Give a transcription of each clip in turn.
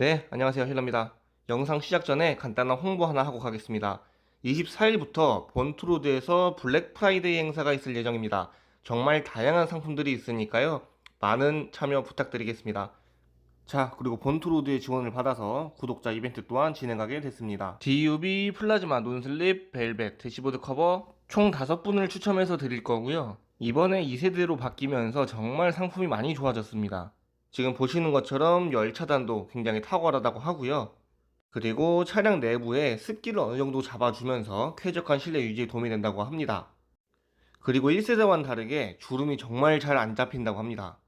네, 안녕하세요. 힐러입니다. 영상 시작 전에 간단한 홍보 하나 하고 가겠습니다. 24일부터 본트로드에서 블랙 프라이데이 행사가 있을 예정입니다. 정말 다양한 상품들이 있으니까요. 많은 참여 부탁드리겠습니다. 자, 그리고 본트로드의 지원을 받아서 구독자 이벤트 또한 진행하게 됐습니다. DUB, 플라즈마, 논슬립, 벨벳, 대시보드 커버 총 5분을 추첨해서 드릴 거고요. 이번에 2세대로 바뀌면서 정말 상품이 많이 좋아졌습니다. 지금 보시는 것처럼 열 차단도 굉장히 탁월하다고 하고요. 그리고 차량 내부에 습기를 어느 정도 잡아주면서 쾌적한 실내 유지에 도움이 된다고 합니다. 그리고 1세대와는 다르게 주름이 정말 잘 안 잡힌다고 합니다.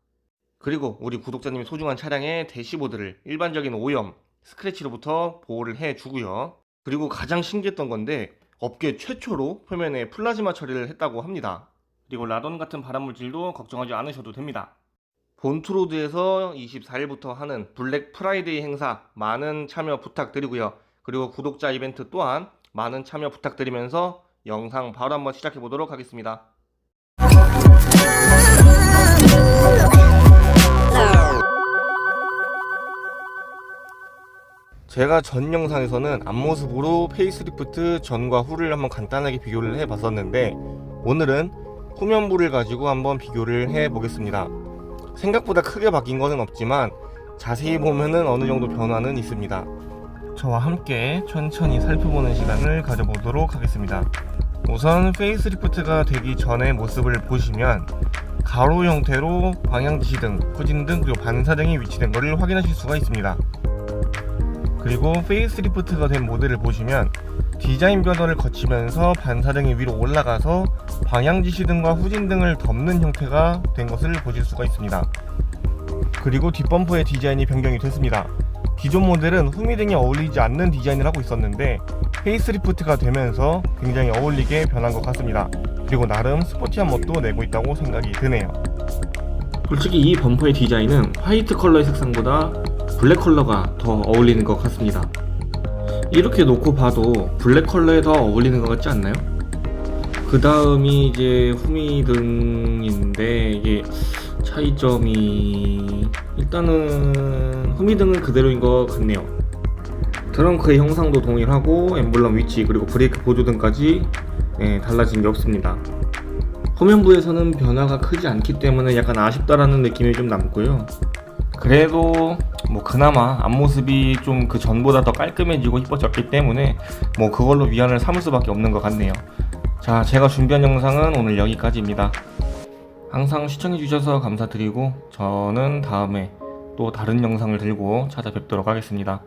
그리고 우리 구독자님의 소중한 차량의 대시보드를 일반적인 오염, 스크래치로부터 보호를 해주고요. 그리고 가장 신기했던 건데 업계 최초로 표면에 플라즈마 처리를 했다고 합니다. 그리고 라돈 같은 발암물질도 걱정하지 않으셔도 됩니다. 본트로드에서 24일부터 하는 블랙 프라이데이 행사 많은 참여 부탁드리고요. 그리고 구독자 이벤트 또한 많은 참여 부탁드리면서 영상 바로 한번 시작해 보도록 하겠습니다. 제가 전 영상에서는 앞모습으로 페이스리프트 전과 후를 한번 간단하게 비교를 해 봤었는데 오늘은 후면부를 가지고 한번 비교를 해 보겠습니다. 생각보다 크게 바뀐 것은 없지만 자세히 보면은 어느 정도 변화는 있습니다. 저와 함께 천천히 살펴보는 시간을 가져보도록 하겠습니다. 우선 페이스리프트가 되기 전의 모습을 보시면 가로 형태로 방향 지시등, 후진등 그리고 반사등이 위치된 것을 확인하실 수가 있습니다. 그리고 페이스리프트가 된 모델을 보시면 디자인 변화를 거치면서 반사등이 위로 올라가서 방향 지시등과 후진 등을 덮는 형태가 된 것을 보실 수가 있습니다. 그리고 뒷범퍼의 디자인이 변경이 됐습니다. 기존 모델은 후미등이 어울리지 않는 디자인을 하고 있었는데 페이스리프트가 되면서 굉장히 어울리게 변한 것 같습니다. 그리고 나름 스포티한 멋도 내고 있다고 생각이 드네요. 솔직히 이 범퍼의 디자인은 화이트 컬러의 색상보다 블랙 컬러가 더 어울리는 것 같습니다. 이렇게 놓고 봐도 블랙 컬러에 더 어울리는 것 같지 않나요? 그 다음이 이제 후미등인데 이게 차이점이 일단은 후미등은 그대로인 것 같네요. 트렁크의 형상도 동일하고 엠블럼 위치 그리고 브레이크 보조등까지 네, 달라진 게 없습니다. 후면부에서는 변화가 크지 않기 때문에 약간 아쉽다라는 느낌이 좀 남고요. 그래도 뭐 그나마 앞모습이 좀 그 전보다 더 깔끔해지고 이뻐졌기 때문에 뭐 그걸로 위안을 삼을 수밖에 없는 것 같네요. 자, 제가 준비한 영상은 오늘 여기까지입니다. 항상 시청해주셔서 감사드리고 저는 다음에 또 다른 영상을 들고 찾아뵙도록 하겠습니다.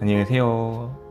안녕히 계세요.